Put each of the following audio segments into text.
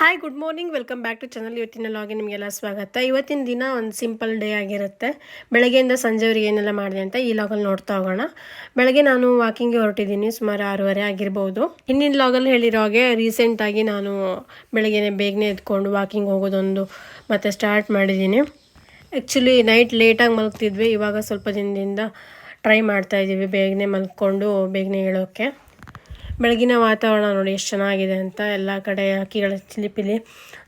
Hi good morning welcome back to channel ಇವತ್ತಿನ ಲಾಗಿ ನಿಮಗೆಲ್ಲ ಸ್ವಾಗತ. ಇವತ್ತಿನ ದಿನ ಒಂದು ಸಿಂಪಲ್ ಡೇ ಆಗಿರುತ್ತೆ. ಬೆಳಗ್ಗೆಯಿಂದ ಸಂಜೆವರೆಗೆ ಏನೆಲ್ಲ ಮಾಡಿದೆ ಅಂತ ಈ ಲಾಗಲ್ಲಿ ನೋಡ್ತಾ ಹೋಗೋಣ. ಬೆಳಗ್ಗೆ ನಾನು ವಾಕಿಂಗ್ಗೆ ಹೊರಟಿದ್ದೀನಿ. ಸುಮಾರು ಆರೂವರೆ ಆಗಿರ್ಬೋದು. ಹಿಂದಿನ ಲಾಗಲ್ಲಿ ಹೇಳಿರೋ ಹಾಗೆ ರೀಸೆಂಟಾಗಿ ನಾನು ಬೆಳಗ್ಗೆನೇ ಬೇಗನೆ ಎದ್ಕೊಂಡು ವಾಕಿಂಗ್ ಹೋಗೋದೊಂದು ಮತ್ತೆ ಸ್ಟಾರ್ಟ್ ಮಾಡಿದ್ದೀನಿ. ಆ್ಯಕ್ಚುಲಿ ನೈಟ್ ಲೇಟಾಗಿ ಮಲಗ್ತಿದ್ವಿ. ಇವಾಗ ಸ್ವಲ್ಪ ದಿನದಿಂದ ಟ್ರೈ ಮಾಡ್ತಾ ಇದ್ದೀವಿ ಬೇಗನೆ ಮಲ್ಕೊಂಡು ಬೇಗನೆ ಹೇಳೋಕ್ಕೆ ಬೆಳಗಿನ ವಾತಾವರಣ ನೋಡಿ ಎಷ್ಟು ಚೆನ್ನಾಗಿದೆ ಅಂತ ಎಲ್ಲ ಕಡೆ ಹಕ್ಕಿಗಳ ಚಿಲಿಪಿಲಿ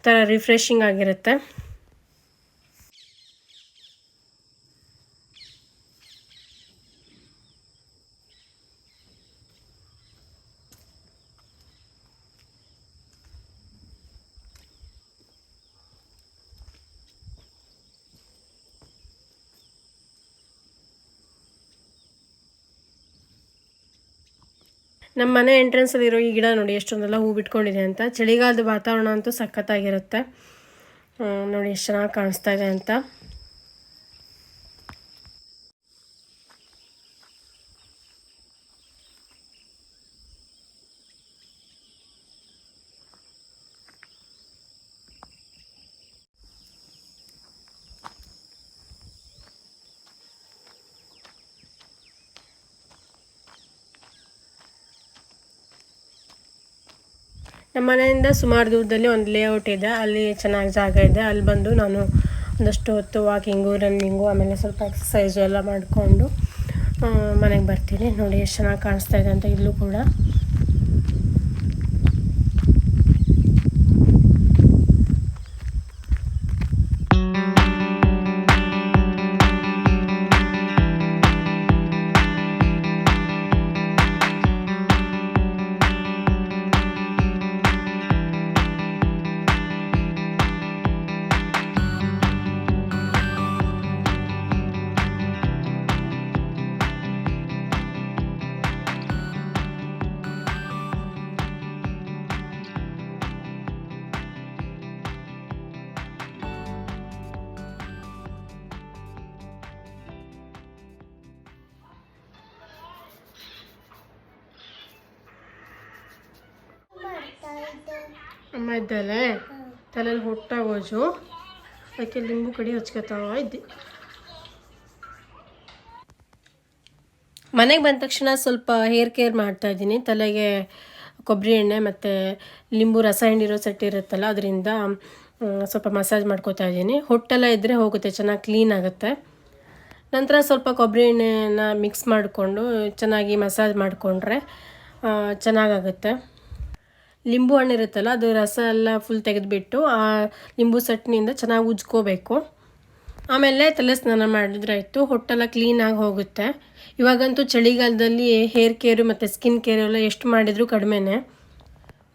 ಥರ ರಿಫ್ರೆಶಿಂಗ್ ಆಗಿರುತ್ತೆ. ನಮ್ಮ ಮನೆ ಎಂಟ್ರೆನ್ಸಲ್ಲಿರೋ ಈ ಗಿಡ ನೋಡಿ, ಎಷ್ಟೊಂದೆಲ್ಲ ಹೂ ಬಿಟ್ಕೊಂಡಿದೆ ಅಂತ. ಚಳಿಗಾಲದ ವಾತಾವರಣ ಅಂತೂ ಸಖತ್ತಾಗಿರುತ್ತೆ. ನೋಡಿ, ಎಷ್ಟು ಚೆನ್ನಾಗಿ ಕಾಣಿಸ್ತಾ ಇದೆ ಅಂತ. ನಮ್ಮ ಮನೆಯಿಂದ ಸುಮಾರು ದೂರದಲ್ಲಿ ಒಂದು ಲೇಔಟ್ ಇದೆ. ಅಲ್ಲಿ ಚೆನ್ನಾಗಿ ಜಾಗ ಇದೆ. ಅಲ್ಲಿ ಬಂದು ನಾನು ಒಂದಷ್ಟು ಹೊತ್ತು ವಾಕಿಂಗು ರನ್ನಿಂಗು ಆಮೇಲೆ ಸ್ವಲ್ಪ ಎಕ್ಸಸೈಸು ಎಲ್ಲ ಮಾಡಿಕೊಂಡು ಮನೆಗೆ ಬರ್ತೀನಿ. ನೋಡಿ ಎಷ್ಟು ಚೆನ್ನಾಗಿ ಕಾಣಿಸ್ತಾ ಇದೆ ಅಂತ ಇಲ್ಲೂ ಕೂಡ. ಅಮ್ಮ ಇದ್ದಲೆ ತಲೆಯಲ್ಲಿ ಹೊಟ್ಟಾಗೋಜು ಅದಕ್ಕೆ ಲಿಂಬು ಕಡಿ ಹಚ್ಕೋತಾವ ಇದ್ದೆ. ಮನೆಗೆ ಬಂದ ತಕ್ಷಣ ಸ್ವಲ್ಪ ಹೇರ್ ಕೇರ್ ಮಾಡ್ತಾ ಇದ್ದೀನಿ. ತಲೆಗೆ ಕೊಬ್ಬರಿ ಎಣ್ಣೆ ಮತ್ತು ಲಿಂಬು ರಸ ಹಿಂಡಿರೋ ಸೆಟ್ ಇರುತ್ತಲ್ಲ, ಅದರಿಂದ ಸ್ವಲ್ಪ ಮಸಾಜ್ ಮಾಡ್ಕೋತಾ ಇದ್ದೀನಿ. ಹೊಟ್ಟೆಲ್ಲ ಇದ್ದರೆ ಹೋಗುತ್ತೆ, ಚೆನ್ನಾಗಿ ಕ್ಲೀನ್ ಆಗುತ್ತೆ. ನಂತರ ಸ್ವಲ್ಪ ಕೊಬ್ಬರಿ ಎಣ್ಣೆನ ಮಿಕ್ಸ್ ಮಾಡಿಕೊಂಡು ಚೆನ್ನಾಗಿ ಮಸಾಜ್ ಮಾಡಿಕೊಂಡ್ರೆ ಚೆನ್ನಾಗಾಗುತ್ತೆ. ಲಿಂಬು ಹಣ್ಣು ಇರುತ್ತಲ್ಲ, ಅದು ರಸ ಎಲ್ಲ ಫುಲ್ ತೆಗೆದುಬಿಟ್ಟು ಆ ಲಿಂಬು ಸಟ್ನಿಂದ ಚೆನ್ನಾಗಿ ಉಜ್ಕೋಬೇಕು. ಆಮೇಲೆ ತಲೆ ಸ್ನಾನ ಮಾಡಿದ್ರಾಯ್ತು, ಹೊಟ್ಟೆಲ್ಲ ಕ್ಲೀನಾಗಿ ಹೋಗುತ್ತೆ. ಇವಾಗಂತೂ ಚಳಿಗಾಲದಲ್ಲಿ ಹೇರ್ ಕೇರು ಮತ್ತು ಸ್ಕಿನ್ ಕೇರು ಎಲ್ಲ ಎಷ್ಟು ಮಾಡಿದರೂ ಕಡಿಮೆನೇ.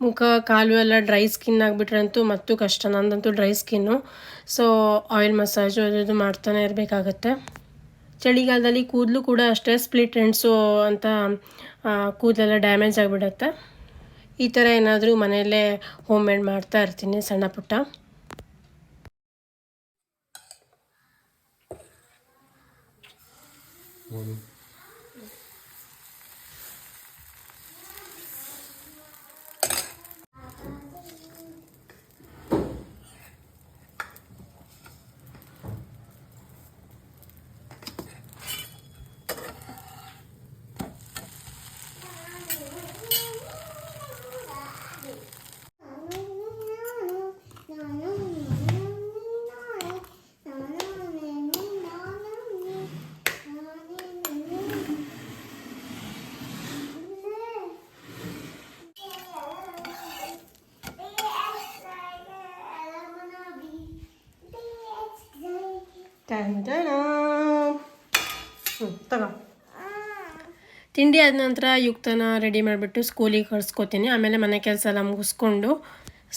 ಮುಖ, ಕಾಲು ಎಲ್ಲ ಡ್ರೈ ಸ್ಕಿನ್ ಆಗಿಬಿಟ್ರಂತೂ ಮತ್ತೂ ಕಷ್ಟ, ನಂದಂತೂ dry skin so oil massage ಅದು ಇದು ಮಾಡ್ತಾನೆ ಇರಬೇಕಾಗತ್ತೆ. ಚಳಿಗಾಲದಲ್ಲಿ ಕೂದಲು ಕೂಡ ಅಷ್ಟೇ ಸ್ಪ್ಲಿಟ್ ಎಂಡ್ಸು ಅಂತ ಕೂದಲೆಲ್ಲ ಡ್ಯಾಮೇಜ್ ಆಗಿಬಿಡತ್ತೆ. ಈ ಥರ ಏನಾದರೂ ಮನೆಯಲ್ಲೇ ಹೋಮ್ ಮೇಡ್ ಮಾಡ್ತಾ ಇರ್ತೀನಿ ಸಣ್ಣ ಪುಟ್ಟ. ತಿಂಡಿ ಆದ ನಂತರ ಯುಕ್ತನ ರೆಡಿ ಮಾಡಿಬಿಟ್ಟು ಸ್ಕೂಲಿಗೆ ಕಳ್ಸ್ಕೊತೀನಿ ಆಮೇಲೆ ಮನೆ ಕೆಲಸ ಎಲ್ಲ ಮುಗಿಸ್ಕೊಂಡು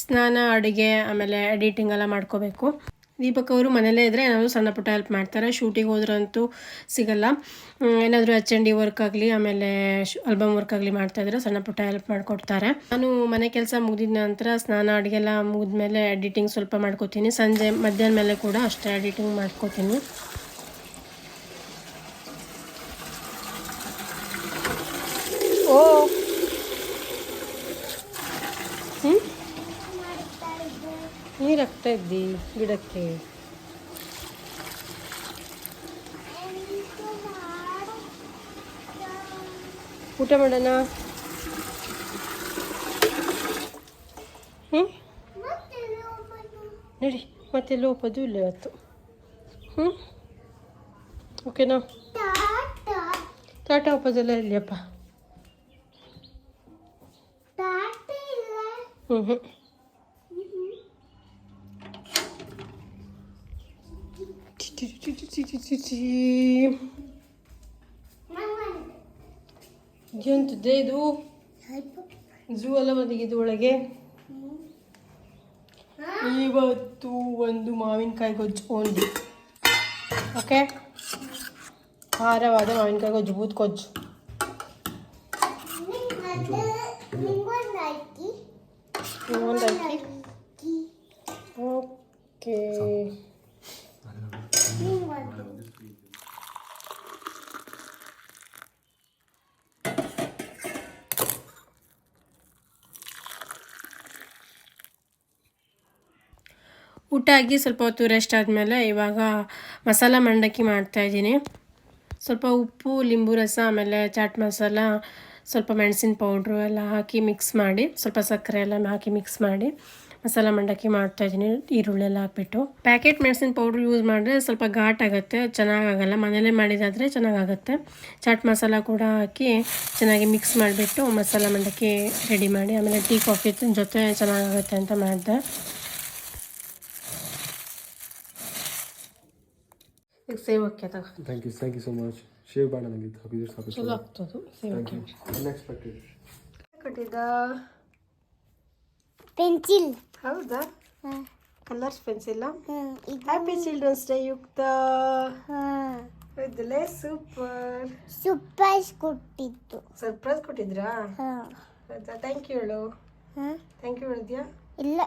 ಸ್ನಾನ, ಅಡುಗೆ, ಆಮೇಲೆ ಎಡಿಟಿಂಗ್ ಎಲ್ಲ ಮಾಡ್ಕೋಬೇಕು. ದೀಪಕ್ ಅವರು ಮನೇಲೇ ಇದ್ದರೆ ಏನಾದರೂ ಸಣ್ಣ ಪುಟ್ಟ ಹೆಲ್ಪ್ ಮಾಡ್ತಾರೆ. ಶೂಟಿಗೆ ಹೋದ್ರಂತೂ ಸಿಗಲ್ಲ. ಏನಾದರೂ ಎಚ್ ಎನ್ ಡಿ ವರ್ಕ್ ಆಗಲಿ, ಆಮೇಲೆ ಆಲ್ಬಮ್ ವರ್ಕ್ ಆಗಲಿ ಮಾಡ್ತಾ ಇದ್ರೆ ಸಣ್ಣ ಪುಟ್ಟ ಹೆಲ್ಪ್ ಮಾಡಿಕೊಡ್ತಾರೆ. ನಾನು ಮನೆ ಕೆಲಸ ಮುಗಿದ ನಂತರ ಸ್ನಾನ ಅಡುಗೆ ಎಲ್ಲ ಮುಗಿದ್ಮೇಲೆ ಎಡಿಟಿಂಗ್ ಸ್ವಲ್ಪ ಮಾಡ್ಕೋತೀನಿ. ಸಂಜೆ, ಮಧ್ಯಾಹ್ನ ಮೇಲೆ ಕೂಡ ಅಷ್ಟೇ ಎಡಿಟಿಂಗ್ ಮಾಡ್ಕೋತೀನಿ. ಓ ಹ್ಞೂ ನೀರು ಹಾಕ್ತಾ ಇದ್ದಿ ಗಿಡಕ್ಕೆ? ಊಟ ಮಾಡೋಣ? ಹ್ಞೂ ನಡಿ ಮತ್ತೆ ಲೋಪದು ಇಲ್ಲ ಇವತ್ತು. ಹ್ಞೂ ಓಕೆನಾ? ಟಾಟಾ ಒಪ್ಪೋದೆಲ್ಲ ಇಲ್ಲಪ್ಪ ಹ್ಞೂ ಹ್ಞೂ ಎಂತದ್ದೇ ಇದು ಝೂ ಎಲ್ಲ ಬಂದಿದ್ದು ಒಳಗೆ ಇವತ್ತು ಒಂದು ಮಾವಿನಕಾಯಿ ಗೊಜ್ಜು ಓನ್ಲಿ ಓಕೆ ಖಾರವಾದ ಮಾವಿನಕಾಯಿ ಗೊಜ್ಜು ಬೂತ್ ಗೊಜ್ಜು ಒಂದು ಅಕ್ಕಿ ಓಕೆ ಊಟ ಆಗಿ ಸ್ವಲ್ಪ ಹೊತ್ತು ರೆಸ್ಟ್ ಆದಮೇಲೆ ಇವಾಗ ಮಸಾಲ ಮಂಡಕ್ಕಿ ಮಾಡ್ತಾಯಿದ್ದೀನಿ ಸ್ವಲ್ಪ ಉಪ್ಪು, ಲಿಂಬು ರಸ, ಆಮೇಲೆ ಚಾಟ್ ಮಸಾಲ, ಸ್ವಲ್ಪ ಮೆಣಸಿನ ಪೌಡ್ರು ಎಲ್ಲ ಹಾಕಿ ಮಿಕ್ಸ್ ಮಾಡಿ, ಸ್ವಲ್ಪ ಸಕ್ಕರೆ ಎಲ್ಲ ಹಾಕಿ ಮಿಕ್ಸ್ ಮಾಡಿ ಮಸಾಲ ಮಂಡಕ್ಕಿ ಮಾಡ್ತಾಯಿದ್ದೀನಿ ಈರುಳ್ಳಿ ಎಲ್ಲ ಹಾಕ್ಬಿಟ್ಟು. ಪ್ಯಾಕೆಟ್ ಮೆಣಸಿನ ಪೌಡ್ರ್ ಯೂಸ್ ಮಾಡಿದ್ರೆ ಸ್ವಲ್ಪ ಘಾಟ್ ಆಗುತ್ತೆ, ಚೆನ್ನಾಗಾಗಲ್ಲ. ಮನೇಲೇ ಮಾಡಿದಾದರೆ ಚೆನ್ನಾಗಾಗುತ್ತೆ. ಚಾಟ್ ಮಸಾಲ ಕೂಡ ಹಾಕಿ ಚೆನ್ನಾಗಿ ಮಿಕ್ಸ್ ಮಾಡಿಬಿಟ್ಟು ಮಸಾಲ ಮಂಡಕ್ಕಿ ರೆಡಿ ಮಾಡಿ, ಆಮೇಲೆ ಟೀ ಕಾಫಿ ಜೊತೆ ಚೆನ್ನಾಗಾಗುತ್ತೆ ಅಂತ ಮಾಡಿದೆ. ಈಗ ಸೇವಕ್ಕೆ ತಗೋ thank you thank you so much shave ಬೇಡ ನನಗೆ ಹಾಕಿದ್ರೆ ಸಾಕು ಚಲೋ ಆಗ್ತದೆ ಸೇವ್ ಥ್ಯಾಂಕ್ ಹಾಕಿ ಯು ಅನ್ಎಕ್ಸ್ಪೆಕ್ಟೆಡ್ ಕಟ್ಟಿದ ಪೆನ್ಸಿಲ್ ಹೌದಾ ಕಲರ್ಸ್ ಪೆನ್ಸಿಲ್ ಇದು ಹ್ಯಾಪಿ ಚಿಲ್ಡ್ರನ್ಸ್ ಡೇ ಯುಕ್ತ ಹಾ ಇದಲ್ಲೇ ಸೂಪರ್ ಸರ್ಪ್ರೈಸ್ ಕೊಟ್ಟಿತ್ತು ಸರ್ಪ್ರೈಸ್ ಕೊಟ್ಟಿದ್ರಾ ಹಾ ಹೌದಾ ಥ್ಯಾಂಕ್ ಯು ಹೇಳು ಥ್ಯಾಂಕ್ ಯು ಹೇಳಿದ್ಯಾ ಇಲ್ಲ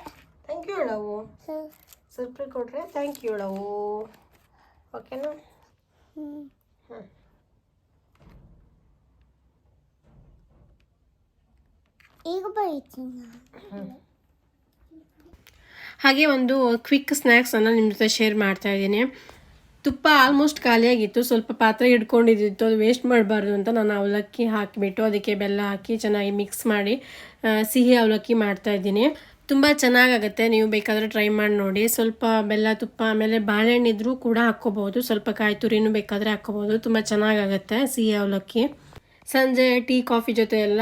ಥ್ಯಾಂಕ್ ಯು ಹೇಳವು ಸರ್ಪ್ರೈಸ್ ಕೊಟ್ರೆ ಥ್ಯಾಂಕ್ ಯು ಹೇಳವು ಓಕೆನಾ. ಹ್ಮ್. ಈಗ ಬರೀತೀನಿ ಹಾಗೆ ಒಂದು ಕ್ವಿಕ್ ಸ್ನ್ಯಾಕ್ಸನ್ನು ನಿಮ್ಮ ಜೊತೆ ಶೇರ್ ಮಾಡ್ತಾ ಇದ್ದೀನಿ. ತುಪ್ಪ ಆಲ್ಮೋಸ್ಟ್ ಖಾಲಿಯಾಗಿತ್ತು ಸ್ವಲ್ಪ ಪಾತ್ರೆ ಹಿಡ್ಕೊಂಡಿದ್ದಿತ್ತು. ಅದು ವೇಸ್ಟ್ ಮಾಡಬಾರ್ದು ಅಂತ ನಾನು ಅವಲಕ್ಕಿ ಹಾಕಿಬಿಟ್ಟು ಅದಕ್ಕೆ ಬೆಲ್ಲ ಹಾಕಿ ಚೆನ್ನಾಗಿ ಮಿಕ್ಸ್ ಮಾಡಿ ಸಿಹಿ ಅವಲಕ್ಕಿ ಮಾಡ್ತಾ ಇದ್ದೀನಿ. ತುಂಬ ಚೆನ್ನಾಗಾಗುತ್ತೆ. ನೀವು ಬೇಕಾದರೆ ಟ್ರೈ ಮಾಡಿ ನೋಡಿ. ಸ್ವಲ್ಪ ಬೆಲ್ಲ ತುಪ್ಪ, ಆಮೇಲೆ ಬಾಳೆಹಣ್ಣು ಇದ್ರೂ ಕೂಡ ಹಾಕ್ಕೋಬೋದು. ಸ್ವಲ್ಪ ಕಾಯಿ ತುರಿನೂ ಬೇಕಾದರೆ ಹಾಕ್ಕೋಬೋದು. ತುಂಬ ಚೆನ್ನಾಗಾಗುತ್ತೆ ಸಿಹಿ ಅವಲಕ್ಕಿ. ಸಂಜೆ ಟೀ, ಕಾಫಿ ಜೊತೆ ಎಲ್ಲ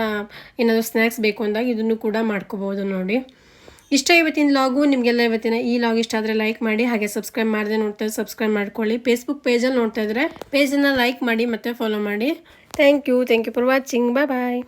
ಏನಾದರೂ ಸ್ನ್ಯಾಕ್ಸ್ ಬೇಕು ಅಂದಾಗ ಇದನ್ನು ಕೂಡ ಮಾಡ್ಕೋಬೋದು ನೋಡಿ. ಇಷ್ಟ ಇವತ್ತಿನ ಲಾಗು ನಿಮಗೆಲ್ಲ ಇವತ್ತಿನ ಈ ಲಾಗ್ ಇಷ್ಟ ಆದರೆ ಲೈಕ್ ಮಾಡಿ, ಹಾಗೆ ಸಬ್ಸ್ಕ್ರೈಬ್ ಮಾಡದೆ ನೋಡ್ತಾ ಸಬ್ಸ್ಕ್ರೈಬ್ ಮಾಡ್ಕೊಳ್ಳಿ. ಫೇಸ್ಬುಕ್ ಪೇಜಲ್ಲಿ ನೋಡ್ತಾ ಇದ್ದರೆ ಪೇಜನ್ನು ಲೈಕ್ ಮಾಡಿ ಮತ್ತು ಫಾಲೋ ಮಾಡಿ. Thank you thank you for watching bye bye